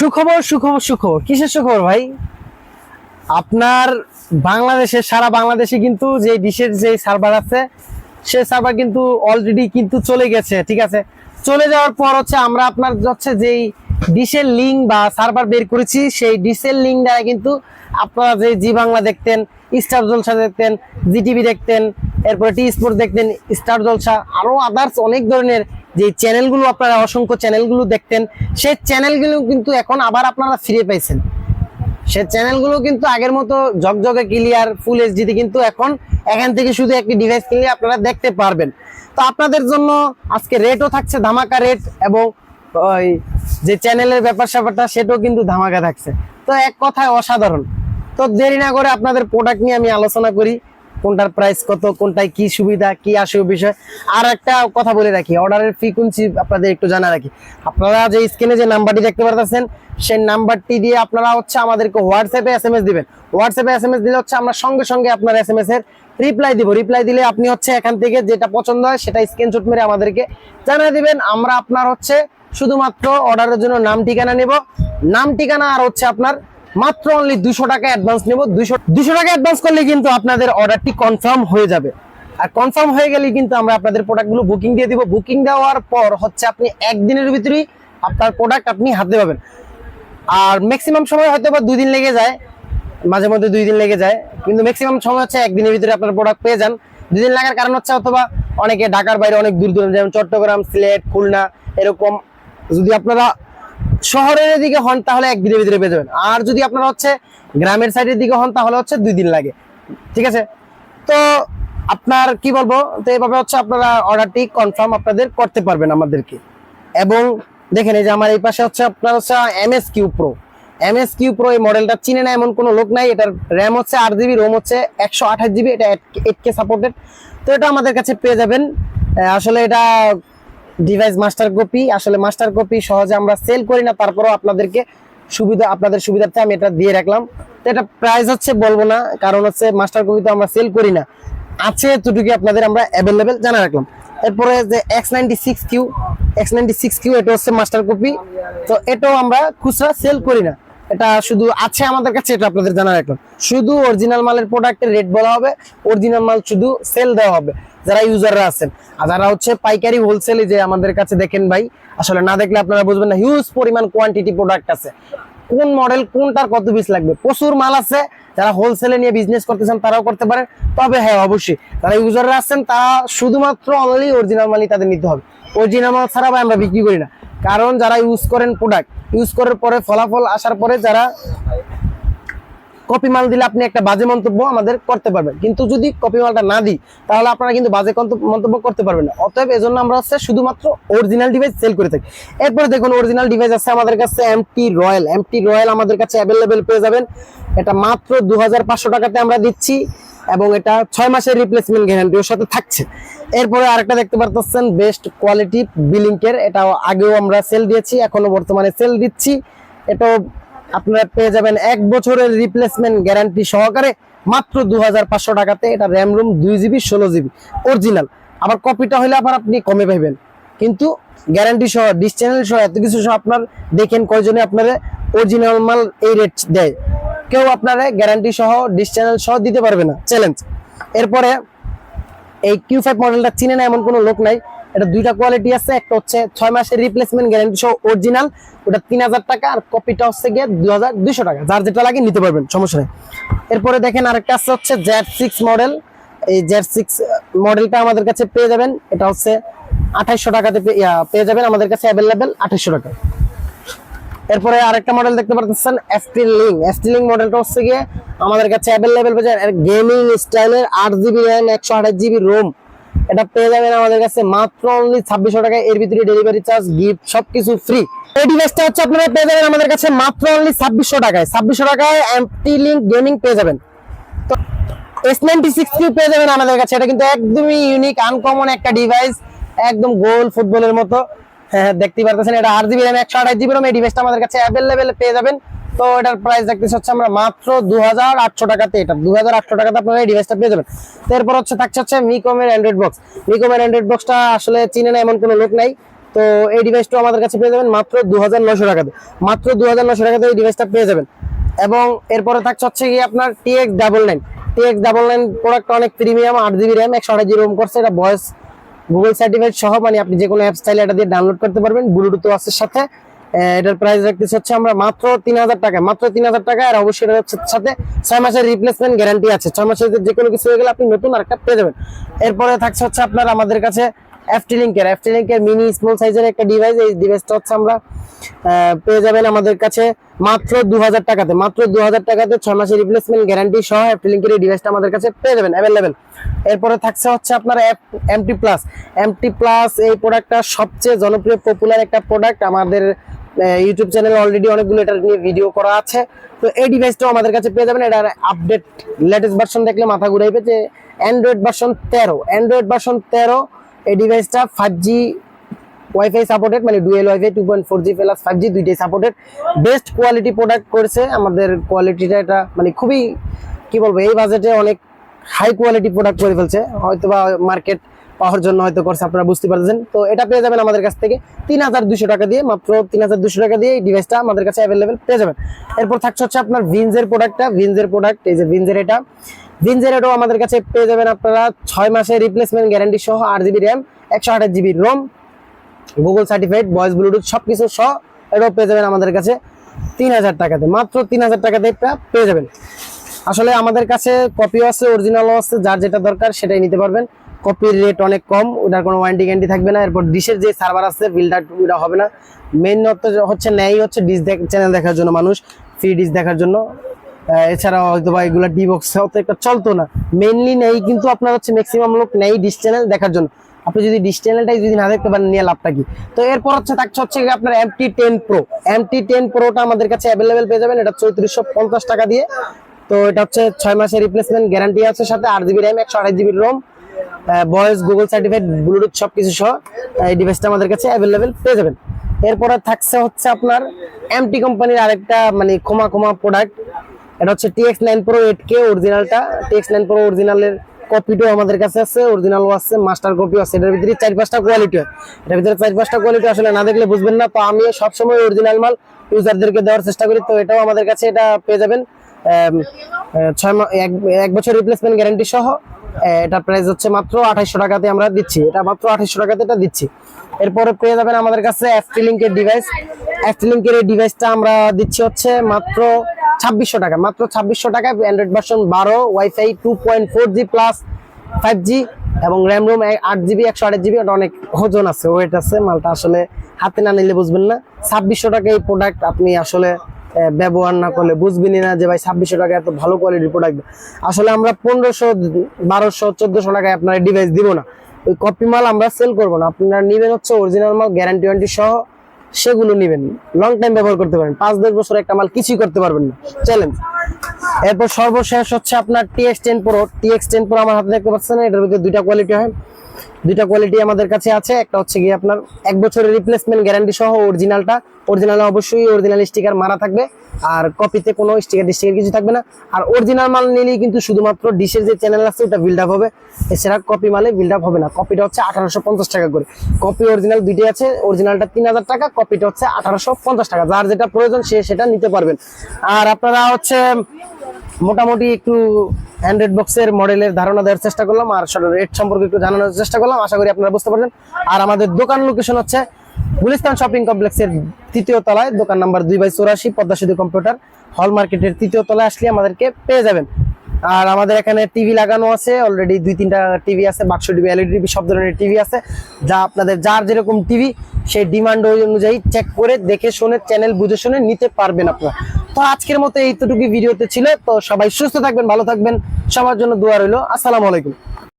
সুখবর সুখবর সুখবর। কিসের সুখবর ভাই? আপনার বাংলাদেশে, সারা বাংলাদেশে কিন্তু যে ডিশের যে সার্ভার আছে, সে সার্ভার কিন্তু অলরেডি কিন্তু চলে গেছে, ঠিক আছে? চলে যাওয়ার পর হচ্ছে আমরা আপনার হচ্ছে যেই ডিশের লিঙ্ক বা সার্ভার বের করেছি, সেই ডিশের লিঙ্ক দ্বারা কিন্তু আপনারা যে জি বাংলা দেখতেন, স্টার জলসা দেখতেন জিটিভি দেখতেন, এরপরে টি স্পোর্ট দেখতেন, স্টার জলসা আরও আদার্স অনেক ধরনের যে চ্যানেলগুলো আপনারা, অসংখ্য চ্যানেলগুলো দেখতেন, সেই চ্যানেলগুলো কিন্তু এখন আবার আপনারা ফিরে পাইছেন। সে চ্যানেলগুলো কিন্তু আগের মতো জগজগে ক্লিয়ার ফুল এইচডিতে কিন্তু এখন এখান থেকে শুধু একটি ডিভাইস কিনলে আপনারা দেখতে পারবেন। তো আপনাদের জন্য আজকে রেটও থাকছে ধামাকা রেট এবং ওই যে চ্যানেলের ব্যাপার স্যাপারটা, সেটাও কিন্তু ধামাকা থাকছে। তো এক কথায় অসাধারণ। তো দেরি না করে আপনাদের প্রোডাক্ট নিয়ে আমি আলোচনা করি। কোনটার প্রাইস কত, কোনটায় কি সুবিধা, কি আসে বিষয়, আর একটা কথা বলে রাখি অর্ডারের ফ্রিকুয়েন্সি আপনাদের একটু জানা রাখি। আপনারা যে স্ক্রিনে যে নাম্বারটি দেখতে পারতেছেন, সেই নাম্বারটি দিয়ে আপনারা হচ্ছে আমাদেরকে হোয়াটসঅ্যাপে এস এম এস দিবেন। হোয়াটসঅ্যাপে এস এম এস দিলে হচ্ছে আমরা সঙ্গে সঙ্গে আপনার এস এম এস এর রিপ্লাই দিব। রিপ্লাই দিলে আপনি হচ্ছে এখান থেকে যেটা পছন্দ হয়, সেটা স্ক্রিনশট মেরে আমাদেরকে জানিয়ে দিবেন। আমরা আপনার হচ্ছে শুধুমাত্র অর্ডারের জন্য নাম ঠিকানা নেব। নাম ঠিকানা আর হচ্ছে আপনার মাত্র অনলি দুশো টাকা অ্যাডভান্স নেব। দুশো দুশো টাকা অ্যাডভান্স করলে কিন্তু আপনাদের অর্ডারটি কনফার্ম হয়ে যাবে। আর কনফার্ম হয়ে গেলে কিন্তু আমরা আপনাদের প্রোডাক্টগুলো বুকিং দিয়ে দিব। বুকিং দেওয়ার পর হচ্ছে আপনি একদিনের ভিতরেই আপনার প্রোডাক্ট আপনি হাতে পাবেন। আর ম্যাক্সিমাম সময় হয়তো বা দুই দিন লেগে যায়। মাঝে মধ্যে দুই দিন লেগে যায়। কিন্তু ম্যাক্সিমাম সময় হচ্ছে একদিনের ভিতরে আপনার প্রোডাক্ট পেয়ে যান। দুই দিন লাগার কারণ হচ্ছে অথবা অনেকে ঢাকার বাইরে অনেক দূর দূর যেমন চট্টগ্রাম, সিলেট, খুলনা, এরকম। যদি আপনারা শহরের দিকে হন, তাহলে একদিনের ভিতরে পেয়ে যাবেন। আর যদি আপনারা হচ্ছে গ্রামের সাইডের দিকে হন, তাহলে হচ্ছে দুই দিন লাগে। ঠিক আছে? তো আপনার কি বলব? তো এভাবে হচ্ছে আপনারা অর্ডারটি কনফার্ম আপনাদের করতে পারবেন আমাদেরকে। এবং দেখেন, এই যে আমার এই পাশে হচ্ছে আপনার হচ্ছে M S Q pro M S Q pro এই মডেলটা চিনে না, এমন কোনো লোক নাই। এটার র্যাম হচ্ছে আট জিবি রোম হচ্ছে একশো আঠাশ জিবি এটা এইট কে সাপোর্টেড তো এটা আমাদের কাছে পেয়ে যাবেন। আসলে এটা ডিভাইস মাস্টার কপি আসলে মাস্টার কপি সহজে আমরা সেল করি না, তারপরেও আপনাদেরকে সুবিধা, আপনাদের সুবিধার্থে আমি এটা দিয়ে রাখলাম। তো এটা প্রাইস হচ্ছে বলব না, কারণ হচ্ছে মাস্টার কপি তো আমরা সেল করি না। আছে এতটুকু আপনাদের আমরা অ্যাভেলেবেল জানা রাখলাম। এরপরে যে X ninety six Q X ninety six Q এটা হচ্ছে মাস্টার কপি তো এটাও আমরা খুচরা সেল করি না। এটা শুধু আছে আমাদের কাছে, এটা আপনাদের জানা রাখলাম। শুধু অরিজিনাল মালের প্রোডাক্টের রেট বলা হবে অরিজিনাল মাল শুধু সেল দেওয়া হবে। যারা ইউজাররা আছেন। আর যারা হচ্ছে পাইকারি হোলসেলে যে আমাদের কাছে দেখেন ভাই, আসলে না দেখলে আপনারা বুঝবেন না হিউজ পরিমাণ কোয়ান্টিটি প্রোডাক্ট আছে। কোন মডেল কোনটার কত পিস লাগবে? প্রচুর মাল আছে, যারা হোলসেলে নিয়ে বিজনেস করতেছেন তারাও করতে পারেন। তবে হ্যাঁ অবশ্যই, যারা ইউজাররা আছেন, তারা শুধুমাত্র অনলি অরিজিনাল মালই তাদের নিতে হবে। অরিজিনাল মাল ছাড়া ভাই আমরা বিক্রি করি না। কারণ যারা ইউজ করেন প্রোডাক্ট ইউজ করার পরে ফলাফল আসার পরে যারা কপি মাল দিলে আপনি একটা বাজে মন্তব্য আমাদের করতে পারবেন। কিন্তু যদি কপি মালটা না দিই, তাহলে আপনারা কিন্তু বাজে মন্তব্য করতে পারবেন না। অতএব এজন্য আমরা হচ্ছে শুধুমাত্র অরিজিনাল ডিভাইস সেল করে থাকি। এরপরে দেখুন অরিজিনাল ডিভাইস আছে আমাদের কাছে এমটি রয়্যাল এমটি রয়্যাল আমাদের কাছে অ্যাভেলেবেল পেয়ে যাবেন। এটা মাত্র দু হাজার পাঁচশো টাকাতে আমরা দিচ্ছি এবং এটা ছয় মাসের রিপ্লেসমেন্ট গ্যারান্টি ওর সাথে থাকছে। এরপরে আরেকটা দেখতে পারতেছেন বেস্ট কোয়ালিটি বিলিংকের এটা আগেও আমরা সেল দিয়েছি, এখনও বর্তমানে সেল দিচ্ছি। এটাও আপনারা পেয়ে যাবেন এক বছরের রিপ্লেসমেন্ট গ্যারান্টি সহকারে মাত্র দু হাজার টাকাতে এটা র্যাম রুম দুই জিবি ষোলো জিবি অরিজিনাল আবার কপিটা হলে আবার আপনি কমে পাইবেন। কিন্তু গ্যারান্টি সহ ডিস চ্যানেল সহ, এত কিছু সহ আপনার দেখেন কয়জনে আপনারা অরিজিনাল মাল এই রেট দেয়। কেউ আপনারা গ্যারান্টি সহ ডিস চ্যানেল সহ দিতে পারবে না। চ্যালেঞ্জ এরপরে এই কিউ ফাইভ মডেলটা চিনে না, এমন কোনো লোক নাই। এটা দুইটা কোয়ালিটি আছে, একটা হচ্ছে ছয় মাসের রিপ্লেসমেন্ট গ্যারান্টি সহ অরিজিনাল ওটা তিন হাজার টাকা, আর কপিটা হচ্ছে গিয়ে দুই হাজার দুইশো টাকা। যার যেটা লাগে নিতে পারবেন, সমস্যা নেই। এরপরে দেখেন আরেকটা আছে হচ্ছে জেড সিক্স মডেল এই জেড সিক্স মডেলটা আমাদের কাছে পেয়ে যাবেন। এটা হচ্ছে আঠাইশশো টাকাতে পেয়ে যাবেন। আমাদের কাছে অ্যাভেলেবেল আঠাইশশো টাকা। এরপরে আরেকটা মডেল দেখতে পারতেছেন এসটি লিং এসটি লিং মডেলটা হচ্ছে গিয়ে আমাদের কাছে অ্যাভেলেবেল পেয়ে গেমিং স্টাইলের আট জিবি র্যাম একশো আঠাশ জিবি রোম এটা পেয়ে যাবেন আমাদের কাছে মাত্র অনলি ছাব্বিশশো টাকা এর ভিতরে ডেলিভারি চার্জ গিফট সবকিছু ফ্রি এই ডিভাইসটা হচ্ছে আপনারা পেয়ে যাবেন আমাদের কাছে মাত্র অনলি ছাব্বিশশো টাকায়। ছাব্বিশশো টাকায় এমটি লিঙ্ক গেমিং পেয়ে যাবেন। এস নাইনটি সিক্স কিউ পেয়ে যাবেন আমাদের কাছে। এটা কিন্তু একদমই ইউনিক আনকমন একটা ডিভাইস একদম গোল ফুটবলের মতো। হ্যাঁ হ্যাঁ, দেখতেই পারতেছেন। এটা আট জিবি র্যাম একশো আঠাশ জিবি র্যাম এই ডিভাইসটা আমাদের কাছে অ্যাভেলেবেল পেয়ে যাবেন। তো এটার প্রাইস দেখতেছি হচ্ছে আমরা মাত্র দু আটশো টাকাতে এটা। দু আটশো টাকাতে আপনারা এই ডিভাইসটা পেয়ে যাবেন। এরপর হচ্ছে থাকছে হচ্ছে মিকমের অ্যান্ড্রয়েড বক্স মিকমের অ্যান্ড্রয়েড বক্সটা আসলে চিনে না এমন কোনো লোক নাই। তো এই ডিভাইসটা আমাদের কাছে পেয়ে যাবেন মাত্র দু হাজার নশো টাকাতে। মাত্র দু হাজার টাকাতে এই ডিভাইসটা পেয়ে যাবেন। এবং এরপরে থাকছে হচ্ছে কি আপনার TX double nine TX double nine প্রোডাক্টটা অনেক প্রিমিয়াম আট জিবি র্যাম একশো আঠাশ জিবি রোম করছে। এটা ভয়েস গুগল সার্টিফাইড সহ মানে আপনি যে কোনো অ্যাপস চাইলে এটা দিয়ে ডাউনলোড করতে পারবেন। ব্লুটুথ ওয়াসের সাথে। এটার প্রাইস রাখতেছি হচ্ছে আমরা মাত্র তিন হাজার টাকা, মাত্র তিন হাজার টাকা, আর অবশ্যই এটার সাথে ছয় মাসের রিপ্লেসমেন্ট গ্যারান্টি আছে। ছয় মাসের যে কোনো কিছু হয়ে গেলে আপনি নতুন আরেকটা পেয়ে যাবেন। এরপরে থাকছে হচ্ছে আপনার আমাদের কাছে এফটি লিঙ্কের এফটি লিঙ্কের মিনি স্মল সাইজের একটা ডিভাইস এই ডিভাইসটা হচ্ছে আমরা পেয়ে যাবেন আমাদের কাছে মাত্র দু হাজার টাকাতে। মাত্র দু হাজার টাকাতে ছয় মাসের রিপ্লেসমেন্ট গ্যারান্টি সহ এফটি লিঙ্কের এই ডিভাইসটা আমাদের কাছে পেয়ে যাবেন অ্যাভেলেবেল এরপরে থাকছে হচ্ছে আপনার এমটি প্লাস এমটি প্লাস এই প্রোডাক্টটা সবচেয়ে জনপ্রিয় পপুলার একটা প্রোডাক্ট আমাদের ইউটিউব চ্যানেল অলরেডি অনেকগুলো এটা নিয়ে ভিডিও করা আছে। তো এই ডিভাইসটাও আমাদের কাছে পেয়ে যাবেন। এটার আপডেট লেটেস্ট ভার্সন দেখলে মাথা ঘুরাইবে যে অ্যান্ড্রয়েড ভার্সন তেরো। অ্যান্ড্রয়েড ভার্সন তেরো, এই ডিভাইসটা ফাইভ জি ওয়াইফাই সাপোর্টেড মানে dual wifi two point four G plus five G দুইটাই সাপোর্টেড বেস্ট কোয়ালিটি প্রোডাক্ট করেছে আমাদের কোয়ালিটিটা এটা মানে খুবই, কি বলব, এই বাজেটে অনেক হাই কোয়ালিটি প্রোডাক্ট করে ফেলছে। হয়তো বা মার্কেট পাওয়ার জন্য হয়তো করছে, আপনারা বুঝতে পারছেন তো এটা পেয়ে যাবেন আমাদের কাছ থেকে তিন হাজার দুশো টাকা দিয়ে, মাত্র তিন হাজার দুশো টাকা দিয়ে এই ডিভাইসটা আমাদের কাছে অ্যাভেলেবেল পেয়ে যাবেন। এরপর থাকছে হচ্ছে আপনার ভিনজের প্রোডাক্টটা ভিনজের প্রোডাক্ট এই যে ভিনজের এটা। ভিনজের এটাও আমাদের কাছে পেয়ে যাবেন আপনারা ছয় মাসের রিপ্লেসমেন্ট গ্যারান্টি সহ আট জিবি র্যাম একশো আঠাশ GB ROM Google certified voice Bluetooth সব কিছু সহ এটাও পেয়ে যাবেন আমাদের কাছে তিন হাজার টাকাতে। মাত্র তিন হাজার টাকাতে এটা পেয়ে যাবেন। আসলে আমাদের কাছে কপিও আছে অরিজিনালও আছে, যার যেটা দরকার সেটাই নিতে পারবেন। কপির রেট অনেক কম ওটার কোনো ওয়ারেন্টি গ্যারান্টি থাকবে না। এরপর ডিশের যে সার্ভার আছে বিল্ডার ওটা হবে না। মেইন হচ্ছে নেই হচ্ছে ডিশ চ্যানেল দেখার জন্য মানুষ ফ্রি ডিশ দেখার জন্য। আহ, এছাড়া হয়তো বা এগুলো ডি বক্স তো একটা চলতো না। মেইনলি নেই কিন্তু আপনার হচ্ছে ম্যাক্সিমাম লোক নেই ডিশ চ্যানেল দেখার জন্য। আপনি যদি ডিশ চ্যানেলটাই যদি না দেখতে পারেন নিয়ে লাভটা কি? তো এরপর হচ্ছে থাকছে হচ্ছে আপনার MT ten pro MT ten প্রোটা আমাদের কাছে অ্যাভেলেবেল পেয়ে যাবেন। এটা চৌত্রিশশো পঞ্চাশ টাকা দিয়ে। তো এটা হচ্ছে ছয় মাসের রিপ্লেসমেন্ট গ্যারান্টি আছে সাথে। আট জিবি র্যাম একশো আঠাশ GB ROM voice Google certified Bluetooth সব কিছু সহ এই ডিভাইসটা আমাদের কাছে অ্যাভেলেবেল পেয়ে যাবেন। এরপরে থাকছে হচ্ছে আপনার এমটি কোম্পানির আরেকটা মানে ক্ষমা ক্ষমা প্রোডাক্ট এটা হচ্ছে TX nine pro eight K অরিজিনালটা টিএক্স নাইন প্রো অরিজিনালের কপিটাও আমাদের কাছে আছে। অরিজিনালও আছে মাস্টার কপিও আছে। এটার ভিতরে চার পাঁচটা কোয়ালিটি হয়। এটার ভিতরে চার পাঁচটা কোয়ালিটি আসলে না দেখলে বুঝবেন না। তো আমি সবসময় অরিজিনাল মাল ইউজারদেরকে দেওয়ার চেষ্টা করি। তো এটাও আমাদের কাছে এটা পেয়ে যাবেন। ছয় এক বছর রিপ্লেসমেন্ট গ্যারান্টি সহ এটা প্রাইস হচ্ছে মাত্র আঠাইশশো টাকাতে আমরা দিচ্ছি। এটা মাত্র আঠাইশশো টাকাতে এটা দিচ্ছি। এরপরে পেয়ে যাবেন আমাদের কাছে এফটি ডিভাইস এফটি এই ডিভাইসটা আমরা দিচ্ছি হচ্ছে মাত্র ছাব্বিশশো টাকা। মাত্র ছাব্বিশশো টাকা অ্যান্ড্রয়েড ভার্সন বারো wifi two point four G plus five G এবং র্যাম রোম আট জিবি একশো আট জিবি ওটা অনেক ওজন আছে ওয়েট আছে। মালটা আসলে হাতে না নিলে বুঝবেন না। ছাব্বিশশো টাকা এই প্রোডাক্ট আপনি আসলে ব্যবহার না করলে বুঝবেনই না যে ভাই ছাব্বিশশো টাকা এত ভালো কোয়ালিটির প্রোডাক্ট আসলে আমরা পনেরোশো, বারোশো, চোদ্দশো টাকায় আপনার ডিভাইস দিব না। ওই কপি মাল আমরা সেল করব না। আপনারা নেবেন হচ্ছে অরিজিনাল মাল গ্যারান্টি ওয়ারেন্টি সহ সেগুলো নেবেন। লং টাইম ব্যবহার করতে পারেন। পাঁচ, দশ বছর একটা মাল কিছুই করতে পারবেন না। চ্যালেঞ্জ এরপর সর্বশেষ হচ্ছে আপনার TX ten pro TX ten pro আমার হাতে দেখতে পাচ্ছেন, এটার ভিতরে দুইটা কোয়ালিটি হয়। দুইটা কোয়ালিটি আমাদের কাছে আছে, একটা হচ্ছে গিয়ে আপনার এক বছরের রিপ্লেসমেন্ট গ্যারান্টি সহ অরিজিনালটা অরিজিনালে অবশ্যই অরিজিনাল স্টিকার মারা থাকবে, আর কপিতে কোনো স্টিকার স্টিকার কিছু থাকবে না। আর অরিজিনাল মাল নিলেই কিন্তু শুধুমাত্র ডিশের যে চ্যানেল আছে, ওটা বিল্ড আপ হবে। এছাড়া কপি মালে বিল্ড আপ হবে না। কপিটা হচ্ছে আঠারোশো পঞ্চাশ টাকা করে। কপি অরিজিনাল দুইটাই আছে অরিজিনালটা তিন হাজার টাকা কপিটা হচ্ছে আঠারোশো পঞ্চাশ টাকা। যার যেটা প্রয়োজন সে সেটা নিতে পারবেন। আর আপনারা হচ্ছে মোটামুটি একটু অ্যান্ড্রয়েড বক্সের মডেলের ধারণা দেওয়ার চেষ্টা করলাম, আর রেট সম্পর্কে একটু জানানোর চেষ্টা করলাম, আশা করি আপনারা বুঝতে পারছেন। আর আমাদের দোকান লোকেশন হচ্ছে গুলিস্তান শপিং কমপ্লেক্সের তৃতীয় তলায়, দোকান নাম্বার দুই বাই চৌরাশি, পদ্মা কম্পিউটার হল মার্কেটের তৃতীয় তলায়, আসলে আমাদেরকে পেয়ে যাবেন। আর আমাদের এখানে টিভি লাগানো আছে অলরেডি দুই তিনটা টিভি আছে বাক্স টিভি এলইডি টিভি, সব ধরনের টিভি আছে। যা আপনাদের, যার যেরকম টিভি সেই ডিমান্ড অনুযায়ী চেক করে দেখে শুনে চ্যানেল বুঝে শুনে নিতে পারবেন আপনারা। তো আজকের মতো এইটুকু ভিডিওতে ছিল। তো সবাই সুস্থ থাকবেন, ভালো থাকবেন। সবার জন্য দোয়া রইল। আসসালামু আলাইকুম।